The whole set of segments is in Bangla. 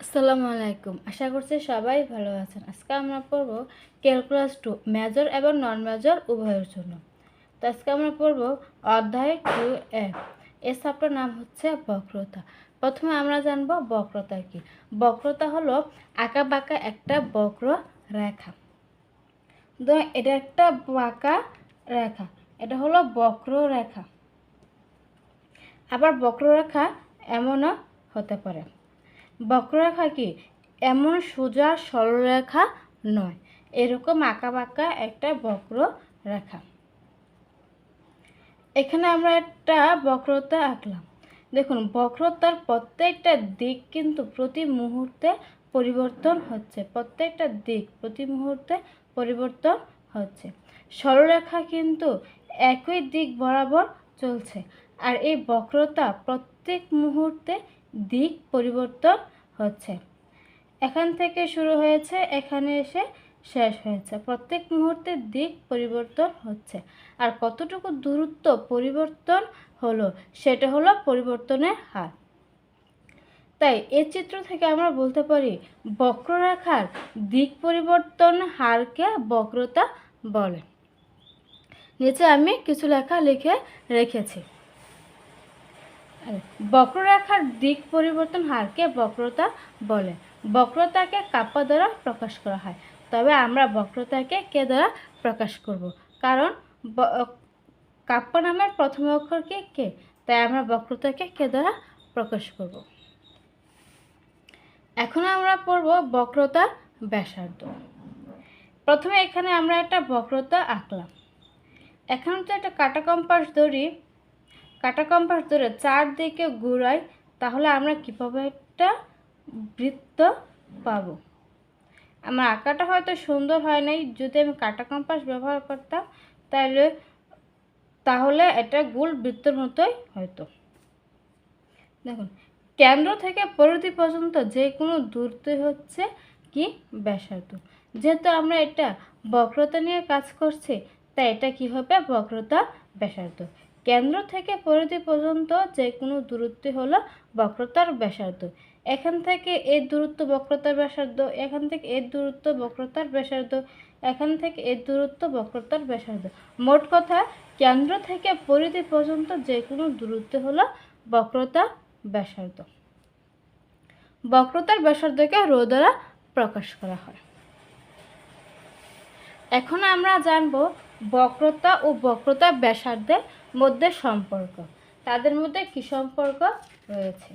আসসালামু আলাইকুম। আশা করছি সবাই ভালো আছেন। আজকে আমরা পড়ব ক্যালকুলাস টু, মেজর এবং নন মেজর উভয়ের জন্য। তো আজকে আমরা পড়ব অধ্যায় টু এ। এর সাপটার নাম হচ্ছে বক্রতা। প্রথমে আমরা জানব বক্রতা কি। বক্রতা হলো আঁকা বাঁকা একটা বক্র রেখা। এটা একটা বাঁকা রেখা। এটা হলো বক্র রেখা। আবার বক্ররেখা এমনও হতে পারে। বক্ররেখা কি এমন সোজা সরলরেখা নয়, এরকম আঁকা বাঁকা একটা বক্র রেখা এখানে আমরা একটা বক্রতা আঁকলাম। দেখুন, বক্রতার প্রত্যেকটা দিক কিন্তু প্রতি মুহূর্তে পরিবর্তন হচ্ছে, প্রত্যেকটা দিক প্রতি মুহূর্তে পরিবর্তন হচ্ছে। সরলরেখা কিন্তু একই দিক বরাবর চলছে, আর এই বক্রতা প্রত্যেক মুহূর্তে দিক পরিবর্তন হচ্ছে। এখান থেকে শুরু হয়েছে, এখানে এসে শেষ হয়েছে। প্রত্যেক মুহূর্তে দিক পরিবর্তন হচ্ছে। আর কতটুকু দূরত্ব পরিবর্তন হলো, সেটা হলো পরিবর্তনের হার। তাই এই চিত্র থেকে আমরা বলতে পারি, বক্ররেখার দিক পরিবর্তন হারকে বক্রতা বলে। নিচে আমি কিছু লেখা লিখে রেখেছি। বক্ররেখার দিক পরিবর্তন হারকে বক্রতা বলে। বক্রতাকে কাপ্পা দ্বারা প্রকাশ করা হয়। তবে আমরা বক্রতাকে কে দ্বারা প্রকাশ করব? কারণ কাপ্পা নামের প্রথম অক্ষরকে কে? তাই আমরা বক্রতাকে কে দ্বারা প্রকাশ করব? এখন আমরা পড়ব বক্রতার ব্যাসার্ধ। প্রথমে এখানে আমরা একটা বক্রতা আঁকলাম। এখন তো একটা কাটা কম্পাস ধরি। কাটা কম্পাস ধরে চারদিকে ঘুরাই, তাহলে আমরা কীভাবে একটা বৃত্ত পাবো? আমার আঁকাটা হয়তো সুন্দর হয় নাই, যদি আমি কাটা কম্পাস ব্যবহার করতাম তাহলে তাহলে এটা গোল বৃত্তর মতোই হয়তো। দেখুন, কেন্দ্র থেকে পরিধি পর্যন্ত যে কোনো দূরত্ব হচ্ছে কি ব্যাসার্ধ। যেহেতু আমরা এটা বক্রতা নিয়ে কাজ করছি, তাই এটা কি হবে বক্রতা ব্যাসার্ধ? কেন্দ্র থেকে পরিধি পর্যন্ত যে কোনো দূরত্ব হলো বক্রতার ব্যাসার্ধ। এখান থেকে এর দূরত্ব বক্রতার ব্যাসার্ধ, এখান থেকে এর দূরত্ব বক্রতার ব্যাসার্ধ, এখান থেকে এর দূরত্ব বক্রতার ব্যাসার্ধ। মোট কথা, কেন্দ্র থেকে পরিধি পর্যন্ত যে কোনো দূরত্ব হলো বক্রতা ব্যাসার্ধ। বক্রতার ব্যাসার্ধকে রো দ্বারা প্রকাশ করা হয়। এখন আমরা জানব বক্রতা ও বক্রতা ব্যাসার্ধের মধ্যে সম্পর্ক। তাদের মধ্যে কি সম্পর্ক রয়েছে?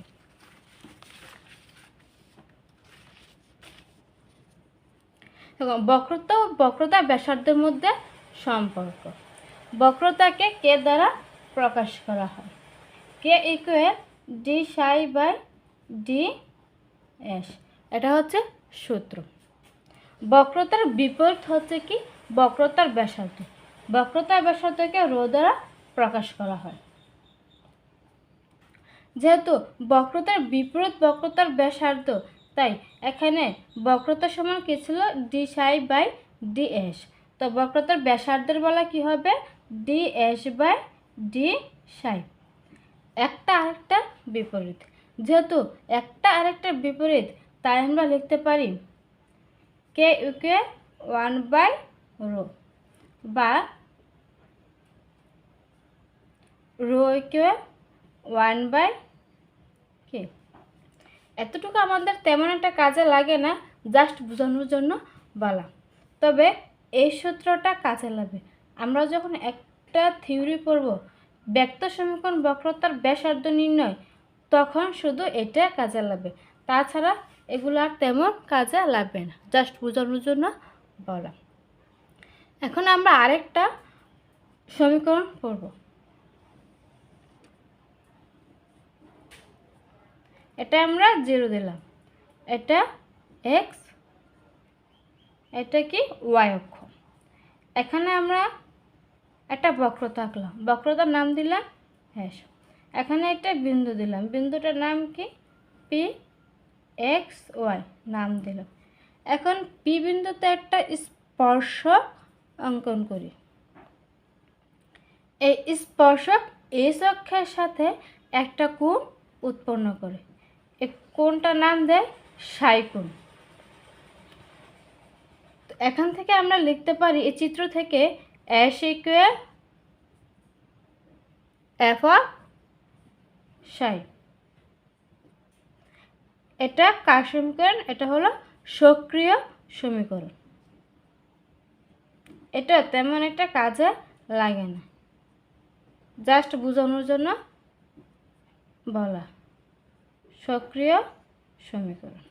বক্রতা ও বক্রতা ব্যাসার্ধের মধ্যে সম্পর্ক। বক্রতাকে কে দ্বারা প্রকাশ করা হয়? K equal D psi by D S এটা হচ্ছে সূত্র। বক্রতার বিপরীত হচ্ছে কি? বক্রতার ব্যাসার্ধ। বক্রতার ব্যাসার্ধকে রো দ্বারা প্রকাশ করা হয়। যেহেতু বক্রতার বিপরীত বক্রতার ব্যাসার্ধ, তাই এখানে বক্রতা সমান কী ছিল? D psi by D S তো বক্রতার ব্যাসার্ধের বলা কি হবে? ডি এস বাই ডি সাই একটা আরেকটার বিপরীত। যেহেতু একটা আরেকটার বিপরীত, তাই আমরা লিখতে পারি K UK one by rho বা rho equal one by K. এতটুকু আমাদের তেমন একটা কাজে লাগে না, জাস্ট বোঝানোর জন্য বলা। তবে এই সূত্রটা কাজে লাগবে আমরা যখন একটা থিওরি পড়ব, ব্যক্ত সমীকরণ বক্রতার ব্যাসার্ধ নির্ণয়, তখন শুধু এটা কাজে লাগবে তাছাড়া এগুলো আর তেমন কাজে লাগবে না, জাস্ট বোঝানোর জন্য বলা। এখন আমরা আরেকটা সমীকরণ পড়ব। এটা আমরা জিরো দিলাম। এটা এক্স এটা কি ওয়াই অক্ষ। এখানে আমরা একটা বক্রতা আঁকলাম। বক্রতার নাম দিলাম হ্যাঁ এখানে একটা বিন্দু দিলাম। বিন্দুটার নাম কি? পি এক্স ওয়াই নাম দিলাম। এখন পি বিন্দুতে একটা স্পর্শক অঙ্কন করি। এই স্পর্শক এস অক্ষের সাথে একটা কোণ উৎপন্ন করে। কোণটার নাম দেয়? সাইকুণ তো এখান থেকে আমরা লিখতে পারি, এই চিত্র থেকে এস ইকুয়াল এফ সাই এটা কার সমীকরণ? এটা হলো সক্রিয় সমীকরণ। এটা তেমন একটা কাজে লাগে না। জাস্ট বোঝানোর জন্য বলা। সক্রিয় সমীকরণ।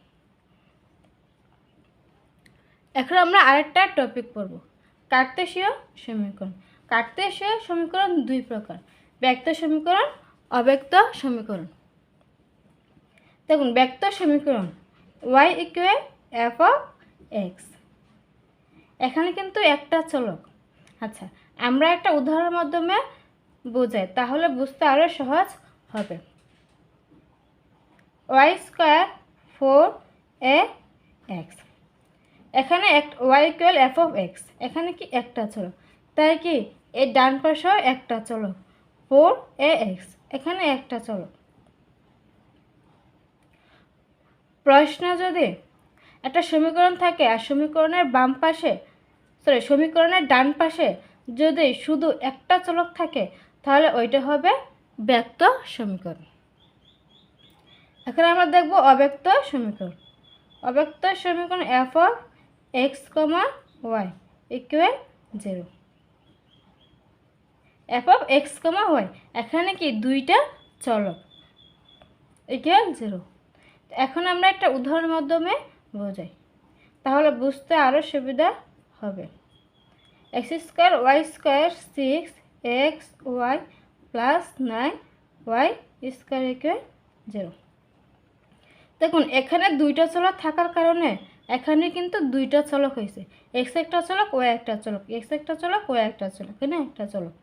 এখন আমরা আরেকটা টপিক পড়ব, কার্তেশীয় সমীকরণ। কার্তেশীয় সমীকরণ দুই প্রকার, ব্যক্ত সমীকরণ, অব্যক্ত সমীকরণ। দেখুন, ব্যক্ত সমীকরণ Y equal F of X এখানে কিন্তু একটা চলক। আচ্ছা আমরা একটা উদাহরণের মাধ্যমে বোঝাই, তাহলে বুঝতে আরও সহজ হবে। Y square four A X. এখানে এক, Y equal F of X. এখানে কি একটা চলক তাই কি? এর ডান পাশেও একটা চলক ফোর এ এক্স। এখানে একটা চলক প্রশ্ন যদি একটা সমীকরণ থাকে আর সমীকরণের বাম পাশে সরি সমীকরণের ডান পাশে যদি শুধু একটা চলক থাকে, তাহলে ওইটা হবে ব্যক্ত সমীকরণ। এখন আমরা দেখব অব্যক্ত সমীকরণ। অব্যক্ত সমীকরণ F of X comma Y equal zero F of X comma Y এখানে কি দুইটা চলক ইকুয়াল জিরো এখন আমরা একটা উদাহরণের মাধ্যমে বোঝাই। তাহলে বুঝতে আরও সুবিধা হবে। X square Y square six X Y plus nine Y square equal zero দেখুন, এখানে দুইটা চলক থাকার কারণে এখানে কিন্তু দুইটা চলক হয়েছে। এক্স একটা চলক ওয়াই একটা চলক। এক্স একটা চলক ওয়াই একটা চলক। এখানে একটা চলক।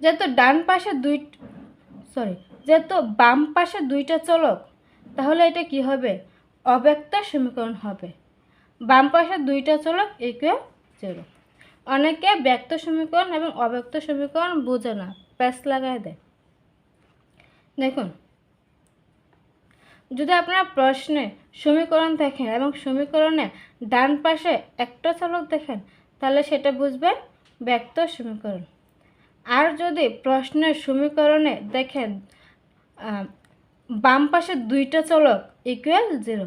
যেহেতু ডান পাশে দুই সরি যেহেতু বাম পাশে দুইটা চলক, তাহলে এটা কি হবে? অব্যক্ত সমীকরণ হবে। বাম পাশে দুইটা চলক ইকুয়াল জিরো অনেকে ব্যক্ত সমীকরণ এবং অব্যক্ত সমীকরণ বোঝে না। প্যাস লাগায় দেয়। দেখুন যদি আপনারা প্রশ্নে সমীকরণ দেখেন এবং সমীকরণে ডান পাশে একটা চলক দেখেন, তাহলে সেটা বুঝবেন ব্যক্ত সমীকরণ। আর যদি প্রশ্নের সমীকরণে দেখেন বাম পাশে দুইটা চলক ইকুয়াল জিরো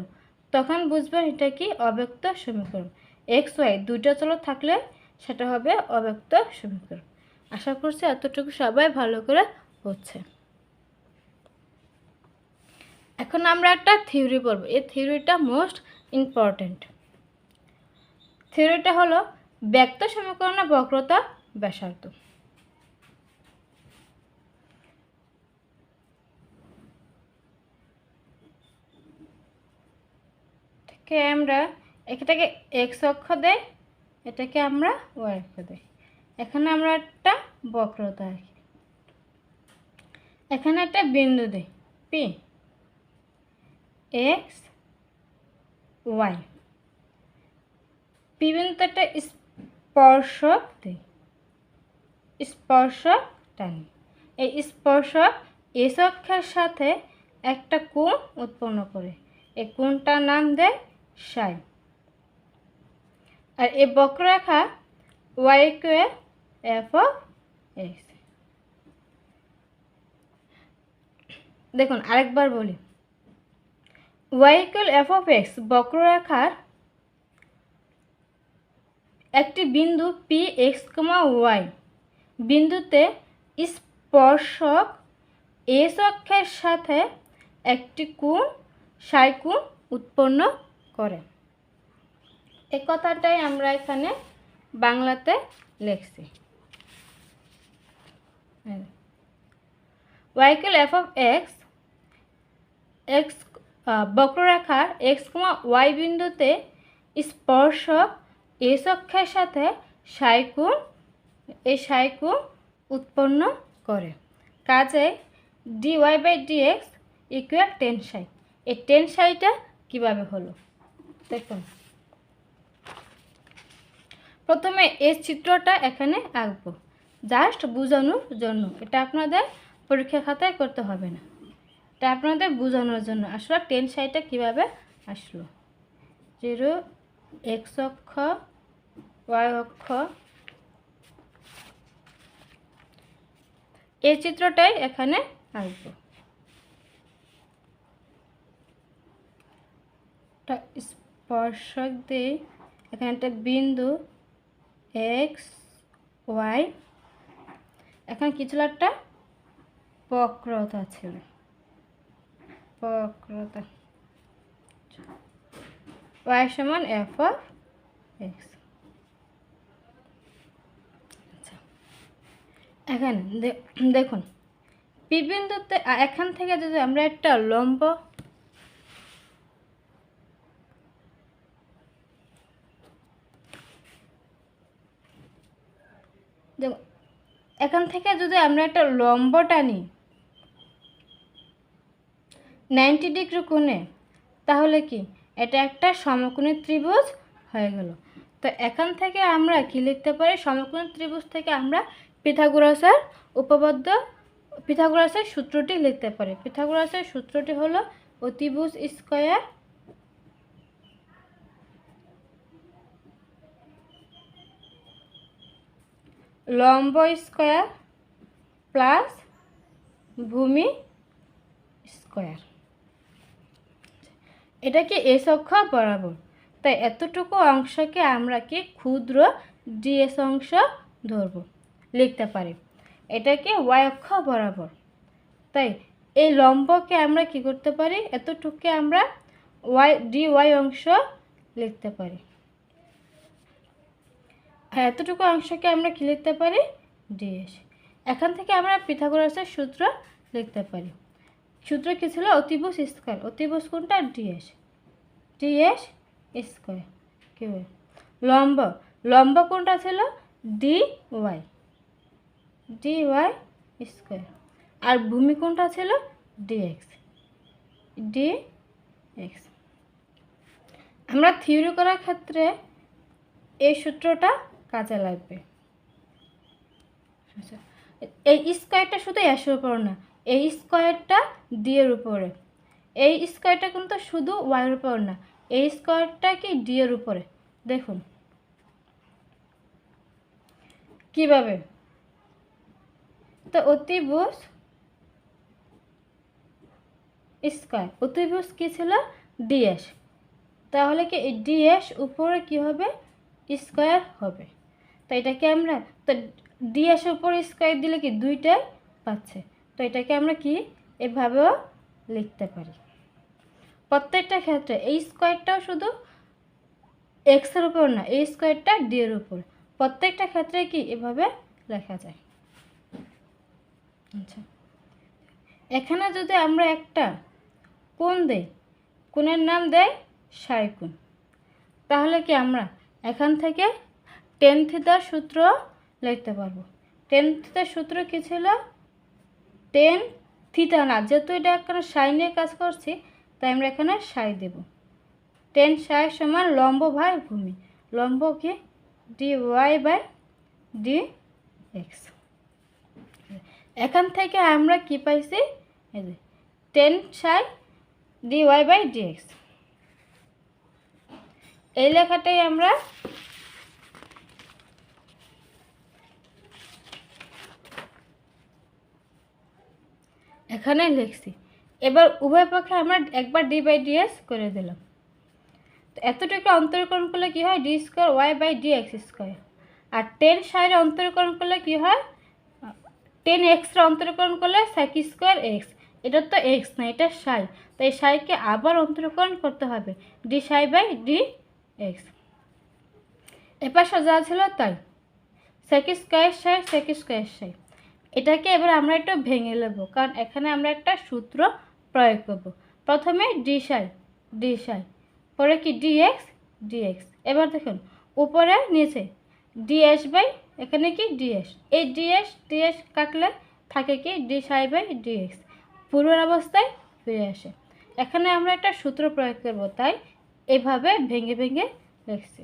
তখন বুঝবেন এটা কি অব্যক্ত সমীকরণ। এক্স ওয়াই দুইটা চলক থাকলে সেটা হবে অব্যক্ত সমীকরণ। আশা করছি এতটুকু সবাই ভালো করে হচ্ছে। এখন আমরা একটা থিওরি পড়ব। এই থিওরিটা মোস্ট ইম্পর্ট্যান্ট। থিওরিটা হলো ব্যক্ত সমীকরণের বক্রতা ব্যাসার্ধ। আমরা, এটাকে এক্স অক্ষ দেই, এটাকে আমরা ওয়াই অক্ষ দেই। এখানে আমরা একটা বক্রতা আঁকি। এখানে একটা বিন্দু দিই, পি। এক্স ওয়াই পি একটা স্পর্শক দিই স্পর্শক টানি। এই স্পর্শক এস অক্ষের সাথে একটা কোণ উৎপন্ন করে। এই কোণটার নাম দেয় সাই। আর এই বক্ররেখা ওয়াই ইকুয়াল এফ এক্স দেখুন, আরেকবার বলি। Y equal F of X বক্ররেখার একটি বিন্দু পি এক্স কমা ওয়াই বিন্দুতে স্পর্শক এস অক্ষের সাথে একটি কোণ, সাই কোণ উৎপন্ন করে। এ কথাটাই আমরা এখানে বাংলাতে লিখছি। Y equal F of X X বক্ররেখার এক্স কমা ওয়াই বিন্দুতে স্পর্শক এস অক্ষের সাথে সাইকুণ এই সাইকুণ উৎপন্ন করে। কাজে D Y by D X equal tan psi এই টেন সাইটা কীভাবে হলো? দেখুন। প্রথমে এই চিত্রটা এখানে আঁকবো। জাস্ট বোঝানোর জন্য। এটা আপনাদের পরীক্ষা খাতায় করতে হবে না। এটা আপনাদের বোঝানোর জন্য আসলে টেন সাইডটা কীভাবে আসলো? জিরো এক্স অক্ষ, ওয়াই অক্ষ। এই চিত্রটাই এখানে আসব। স্পর্শক দিই এখানে একটা বিন্দু এক্স, ওয়াই। এখানে কিছু একটা বক্রতা ছিল। বক্রতা ওয়াই সমান এফ অফ এক্স এখানে দেখুন। পি বিন্দুতে এখান থেকে যদি আমরা একটা লম্ব এখান থেকে যদি আমরা একটা লম্ব টানি নাইনটি ডিগ্রি কোণে। তাহলে কি? এটা একটা সমকোণী ত্রিভুজ হয়ে গেল। তো এখান থেকে আমরা কি লিখতে পারি? সমকোণী ত্রিভুজ থেকে আমরা পিথাগোরাসের উপপাদ্য, পিথাগোরাসের সূত্রটি লিখতে পারি। পিথাগোরাসের সূত্রটি হলো অতিভুজ স্কয়ার লম্ব স্কয়ার প্লাস ভূমি স্কয়ার। এটা কি এস অক্ষ বরাবর। তাই এতটুকু অংশকে আমরা কি ক্ষুদ্র ডিএস অংশ ধরব, লিখতে পারি। এটাকে ওয়াই অক্ষ বরাবর। তাই এই লম্বকে আমরা কি করতে পারি? এতটুকুকে আমরা ওয়াই ডি ওয়াই অংশ লিখতে পারি। আর এতটুকু অংশকে আমরা কি লিখতে পারি? ডিএস এখান থেকে আমরা পিথাগোরাসের সূত্র লিখতে পারি। সূত্র কী ছিল? অতিভুজ স্কোয়ার। অতিভুজ কোনটা? DS DS square. কি বলে? লম্ব। লম্ব কোনটা ছিল? D Y D Y square. আর ভূমি কোনটা ছিল? ডিএক্স ডি এক্স আমরা থিওরি করার ক্ষেত্রে এই সূত্রটা কাজে লাগবে। এই স্কোয়ারটা শুধু এসের উপর না। এই স্কোয়ারটা ডি এর উপরে। এই স্কোয়ারটা কিন্তু শুধু ওয়াইয়ের উপর না, এই স্কোয়ারটা কি ডি এর উপরে? দেখুন। কীভাবে? তো অতিভুজ স্কোয়ার, অতিভুজ কি ছিল? ডিএস তাহলে কি এই ডিএস উপরে কি হবে? স্কোয়ার হবে। তো এটাকে আমরা, তো ডিএস উপরে স্কোয়ার দিলে কি দুইটাই পাচ্ছে? তো এটাকে আমরা কি? এভাবেও লিখতে পারি। প্রত্যেকটা ক্ষেত্রে এই স্কোয়ারটাও শুধু এক্সের উপর না, এই স্কোয়ারটা ডি এর উপর। প্রত্যেকটা ক্ষেত্রে কি এভাবে লেখা যায়? আচ্ছা। এখানে যদি আমরা একটা কোণ দেই, কোণের নাম দেয় কোণ। তাহলে কি আমরা এখান থেকে টেন থিতার সূত্র লিখতে পারব। টেন থিতার সূত্র কী ছিল? টেন থিতা না, যেহেতু এটা এখানে সাই নিয়ে কাজ করছি, তাই আমরা এখানে সাই দেব। টেন সাই সমান লম্ব ভাই ভূমি। লম্ব কি? D Y by D X এখান থেকে আমরা কি পাইছি? Tan psi D Y by D X এই লেখাটাই আমরা এখানে লিখছি। এবার উভয় পক্ষে আমরা একবার ডি বাই ডিএস করে দিলাম। তো এতটুকু অন্তরীকরণ করলে কি হয়? D square Y by D X square R tan সাইডে অন্তরীকরণ করলে কি হয়? টেন এক্সের অন্তরীকরণ করলে সাইক স্কোয়ার এক্স এটা তো এক্স না, এটা সাই তাই সাইকে আবার অন্তরীকরণ করতে হবে। D psi by D x এপাশে যা ছিল তাই। Sec square psi sec square সাই এটাকে এবার আমরা একটু ভেঙে নেব, কারণ এখানে আমরা একটা সূত্র প্রয়োগ করব। প্রথমে ডি সাই ডি সাই পরে কি ডিএক্স ডিএক্স এবার দেখুন, উপরে, নিচে ডিএস বাই, এখানে কি ডিএস এই ডিএস ডিএস কাটলে থাকে কি ডি সাই বাই ডিএক্স পূর্বের অবস্থায় ফিরে আসে। এখানে আমরা একটা সূত্র প্রয়োগ করব, তাই এভাবে ভেঙে ভেঙে লিখছি।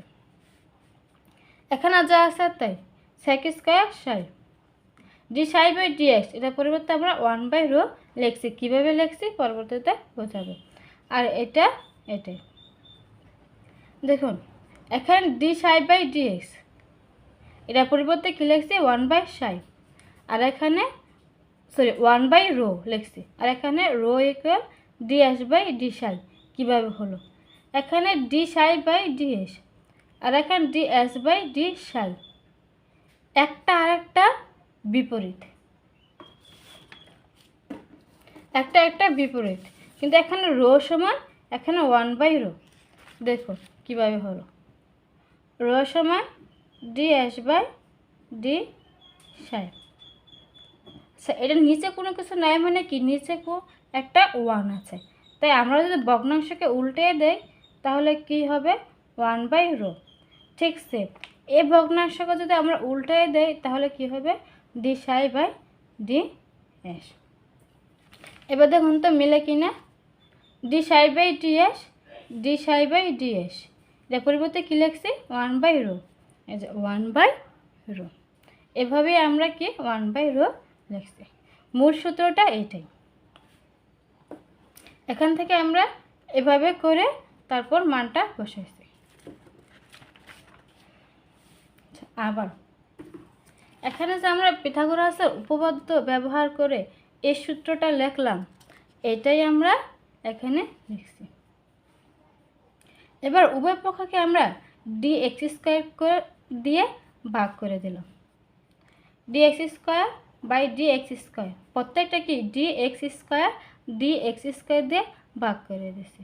এখানে যা আছে তাই sec square psi D psi by D X এটা পরিবর্তে আমরা ওয়ান বাই রো লেখছি। কীভাবে লেখছি? পরবর্তীতে বোঝাবো। আর এটা এটাই দেখুন, এখানে D psi by D x এটা পরিবর্তে কী লিখছি? ওয়ান বাই সাই আর এখানে সরি ওয়ান বাই রো লেখছি। আর এখানে rho equal D S by D psi কীভাবে হলো? এখানে D psi by D S আর এখানে ডি এস বাই ডি সাই একটা আরেকটা বিপরীত। একটা একটা বিপরীত। কিন্তু এখানে রো সমান, এখানে ওয়ান বাই রো। দেখুন কীভাবে হলো। রো সমান ডি এস বাই ডি সাই এটা নিচে কোনো কিছু নাই মানে কি? নিচে কো একটা ওয়ান আছে। তাই আমরা যদি ভগ্নাংশকে উল্টে দেই, তাহলে কি হবে? One by rho. ঠিক সেম এই ভগ্নাংশকে যদি আমরা উল্টে দেই, তাহলে কি হবে? D psi by D S. এবার দেখুন তো মিলে কি না D psi by D S D psi by D S. এটা পরিবর্তে কী লিখছি? One by rho. One by rho. এভাবেই আমরা কি ওয়ান বাই রো লিখছি। মূল সূত্রটা এইটাই। এখান থেকে আমরা এভাবে করে তারপর মানটা বসাইছি। আচ্ছা, আবার এখানে যে আমরা পিথাগোরাসের উপপাদ্য ব্যবহার করে এই সূত্রটা লিখলাম, এটাই আমরা এখানে লিখছি। এবার উভয় পক্ষকে আমরা ডি এক্স স্কোয়ার করে দিয়ে ভাগ করে দিলাম। D X square by D X square প্রত্যেকটা কি D X square D X square দিয়ে ভাগ করে দিছি।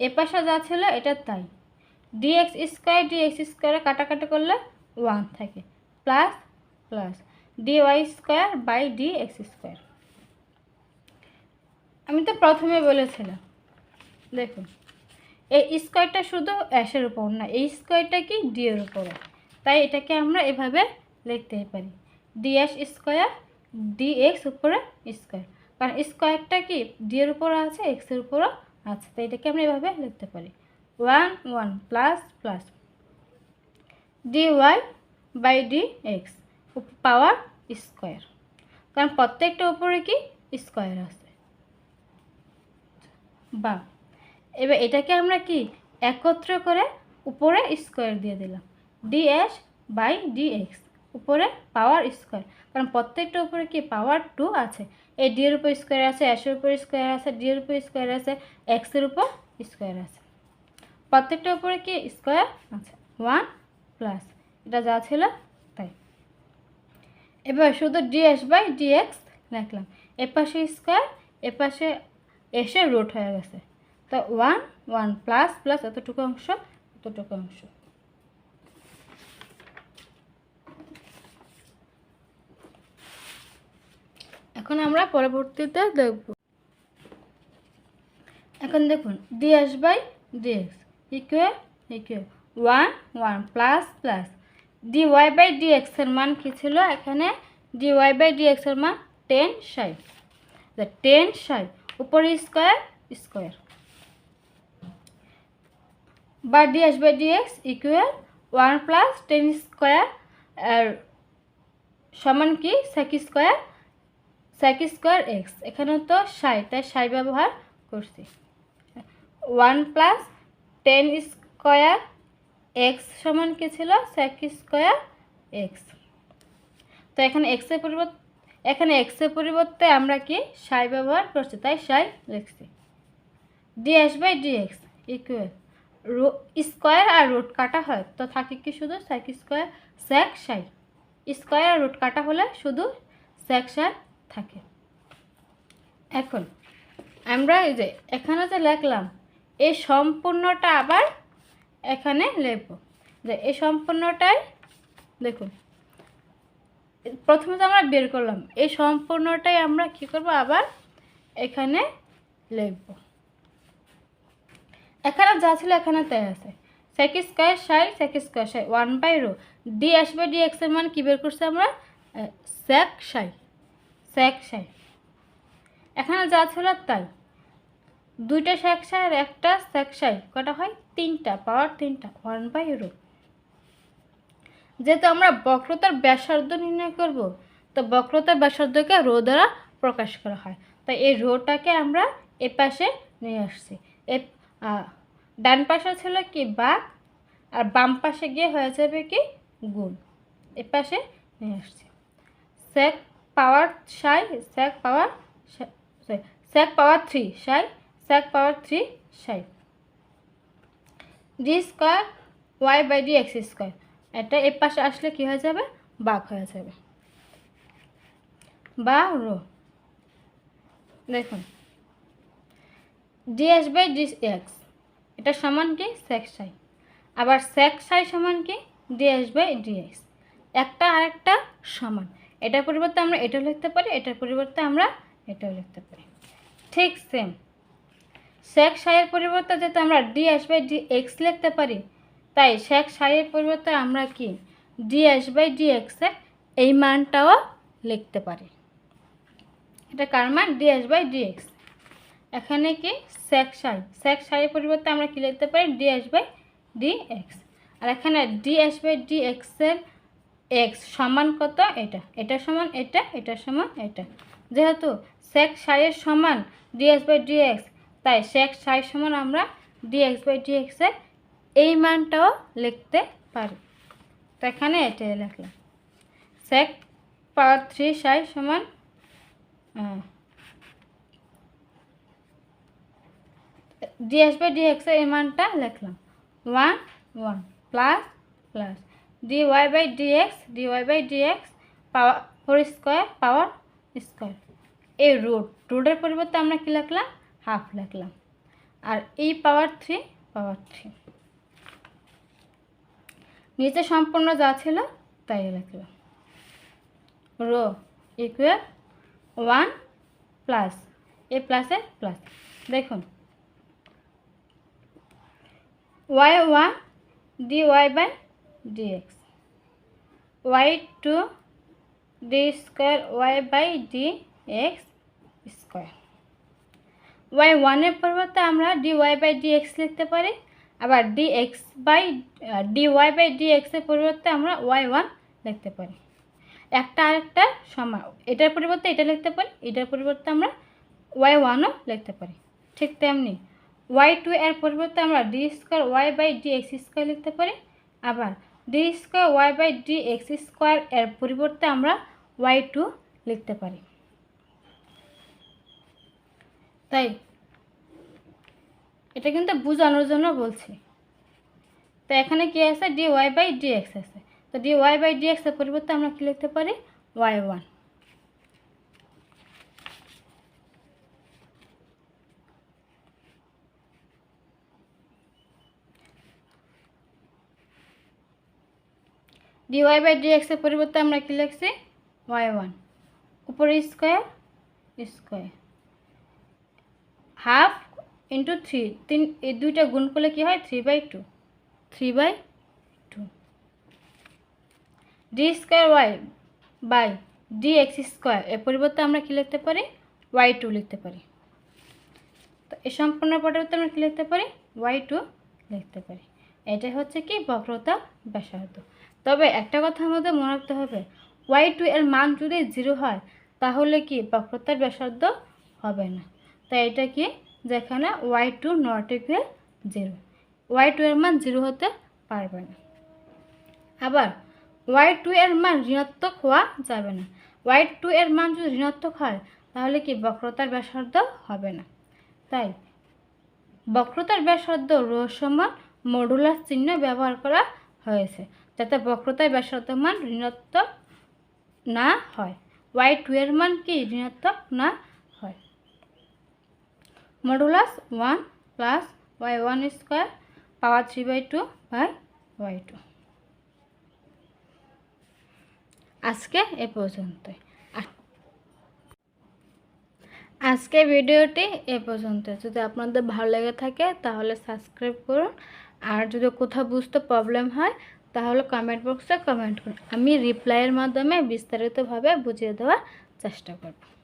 এ পাশে যা ছিল এটা তাই। D X square D X স্কোয়ারে কাটাকাটি করলে ওয়ান থাকে। Plus plus D Y square by D X square আমি তো প্রথমে বলেছিলাম, দেখুন, এই স্কোয়ারটা শুধু অ্যাশের উপর না, এই স্কোয়ারটা কি ডি এর উপরে, তাই এটাকে আমরা এভাবে লিখতে পারি। D S square D X উপরে স্কোয়ার কারণ স্কোয়ারটা কি ডি এর উপরে আছে এক্সের উপরও আছে, তাই এটাকে আমরা এভাবে লিখতে পারি। One one plus plus D Y by D X power square. কারণ প্রত্যেকটা উপরে কি? স্কোয়ার আছে। বা এবার এটাকে আমরা কি? একত্র করে উপরে স্কোয়ার দিয়ে দিলাম। D S by D X উপরে পাওয়ার স্কোয়ার। কারণ প্রত্যেকটা উপরে কি? পাওয়ার টু আছে। এই ডি এর উপর স্কোয়ার আছে এসের উপর স্কোয়ার আছে, ডি এর উপর স্কোয়ার আছে এক্সের উপর স্কোয়ার আছে। প্রত্যেকটা উপরে কি? স্কোয়ার আছে। ওয়ান প্লাস এটা যা ছিল তাই। এবার শুধু ডিএস বাই ডিএক্স লিখলাম। এপাশে স্কোয়ার এপাশে এসে রুট হয়ে গেছে। তো ওয়ান ওয়ান প্লাস প্লাস এতটুকু অংশ এতটুকু অংশ। এখন আমরা পরবর্তীতে দেখব। এখন দেখুন DS by DX equal equal one one plus plus D Y by D এক্সের মান কী ছিল? এখানে ডি ওয়াই বাই ডি এক্সের মান টেন ষাট। টেন ষাট, উপরে স্কোয়ার স্কোয়ার বা DS by DX equal one plus tan square আর সমান কি? Sec square sec square X এখানে তো সাই তাই সাই ব্যবহার করছি। One plus tan square X সমান কি ছিল? সেক স্কোয়ার এক্স তো এখানে এক্সের পরিবর্তে, এখানে এক্সের পরিবর্তে আমরা কি? সাই ব্যবহার করছি, তাই সাই লিখছি। DS by DX equal rho square R root কাটা হয়, তো থাকে কি শুধু? সেক স্কোয়ার সেক সাই স্কোয়ার আর রুট কাটা হলে শুধু সেক সাই থাকে। এখন, আমরা এই যে, এখানে যে লিখলাম, এই সম্পূর্ণটা আবার এখানে লিখব। যে এই সম্পূর্ণটাই দেখুন। প্রথমে তো আমরা বের করলাম। এই সম্পূর্ণটাই আমরা কি করব? আবার এখানে লিখব। এখানে যা ছিল এখানে তাই আছে। Sec square psi sec square psi one by rho D S by D এক্সের মান কী বের করছি আমরা? সেক সাই সেক সাই এখানে যা ছিল তাই। দুইটা সেক সাই আর একটা সেক সাই কটা হয়? তিনটা, পাওয়ার তিনটা ওয়ান বাই রো যেহেতু আমরা বক্রতার ব্যাসার্ধ নির্ণয় করব, তো বক্রতার ব্যাসার্ধকে রো দ্বারা প্রকাশ করা হয়। তাই এই রোটাকে আমরা এ পাশে নিয়ে আসছি। এ ডান পাশে ছিল কি বা আর বাম পাশে গিয়ে হয়ে যাবে কি গুণ। এ পাশে নিয়ে আসছি। সেক পাওয়ার সাই sec power sorry sec power three psi sec power three psi D square, Y by D X square. এটা এর পাশে আসলে কি হয়ে যাবে? বাঘ হয়ে যাবে। বা রো। দেখুন। DS by D X. এটা সমান কি? সেক সাই। আবার সেক সাই সমান কি? ডিএস বাই ডিএক্স একটা আরেকটা সমান। এটার পরিবর্তে আমরা এটাও লিখতে পারি, এটার পরিবর্তে আমরা এটাও লিখতে পারি। ঠিক সেম সেক সাইয়ের পরিবর্তে যাতে আমরা D S by D X লিখতে পারি, তাই শেখ সাইয়ের পরিবর্তে আমরা কি? ডি এস বাই ডি এক্সের এই মানটাও লিখতে পারি। এটা কার মান? D S by D X এখানে কি? শেখ সাই। শেখ সাইয়ের পরিবর্তে আমরা কি লিখতে পারি? D S by D X আর এখানে ডি এস বাই ডি এক্সের এক্স সমান কত? এটা। এটা সমান এটা এটা সমান এটা। যেহেতু সেক সাইয়ের সমান ডিএস বাই ডিএক্স তাই সেক সাই সমান আমরা ডিএক্স বাই ডিএক্সের এই মানটাও লিখতে পারি। তো এখানে এটাই লিখলাম। সেক পাওয়ার থ্রি সাই সমান ডিএস বাই ডিএক্সের এই মানটা লিখলাম। One one plus plus D Y by DX D Y by DX power four square power square এই রুট রুটের পরিবর্তে আমরা কী লিখলাম? হাফ লিখলাম আর এই পাওয়ার থ্রি পাওয়ার থ্রি নিচে সম্পূর্ণ যা ছিল, তাই লিখলাম রো ইকুয়াল ওয়ান প্লাস এ প্লাসে প্লাস দেখুন। Y one D Y by DX Y two D square Y by D X Y ওয়ানের পরিবর্তে আমরা D Y by D X লিখতে পারি। আবার D X by D Y by D এক্সের পরিবর্তে আমরা ওয়াই ওয়ান লিখতে পারি। একটা আরেকটা সমান, এটার পরিবর্তে এটা লিখতে পারি, এটার পরিবর্তে আমরা ওয়াই ওয়ানও লিখতে পারি। ঠিক তেমনি ওয়াই টু এর পরিবর্তে আমরা D square Y by D X square লিখতে পারি। আবার D square Y by D X square এর পরিবর্তে আমরা ওয়াই টু লিখতে পারি। তাই? এটা কিন্তু বোঝানোর জন্য বলছি। তো এখানে কি আছে? D Y by D X আছে। তো ডি ওয়াই বাই ডি এক্সের পরিবর্তে আমরা কী লিখতে পারি? Y one D Y by D এক্সের পরিবর্তে আমরা কী লিখছি? ওয়াই ওয়ান উপরে square square half into three, তিন, এই দুইটা গুণ করলে কী হয়? Three by two. Three by two. D square Y by D X square, এর পরিবর্তে আমরা কী লিখতে পারি? ওয়াই টু লিখতে পারি। তো এই সম্পূর্ণ পরিবর্তে আমরা কী লিখতে পারি? ওয়াই টু লিখতে পারি। এটাই হচ্ছে কি? বক্রতা ব্যাসার্ধ। তবে একটা কথা আমাদের মনে রাখতে হবে ওয়াই টু এর মান যদি জিরো হয়, তাহলে কি বক্রতার ব্যাসার্ধ হবে না। তাই এটা কি যেখানে Y two not equal zero Y two এর মান জিরো হতে পারবে না। আবার ওয়াই টু এর মান ঋণাত্মক হওয়া যাবে না। ওয়াই টু এর মান যদি ঋণাত্মক হয়, তাহলে কি বক্রতার ব্যাসার্ধ হবে না। তাই বক্রতার ব্যাসার্ধ রো সমান মডুলার চিহ্ন ব্যবহার করা হয়েছে, যাতে বক্রতার ব্যাসার্ধ মান ঋণাত্মক না হয়। ওয়াই টু এর মান কি ঋণাত্মক না modulus one plus Y one square power three by two by Y two আজকে এ পর্যন্তই। আ- আজকে ভিডিওটি এ পর্যন্ত যদি আপনাদের ভালো লেগে থাকে তাহলে সাবস্ক্রাইব করুন। আর যদি কোথাও বুঝতে প্রবলেম হয় তাহলে কমেন্ট বক্সে কমেন্ট করুন। আমি রিপ্লাইয়ের মাধ্যমে বিস্তারিতভাবে বুঝিয়ে দেওয়ার চেষ্টা করব।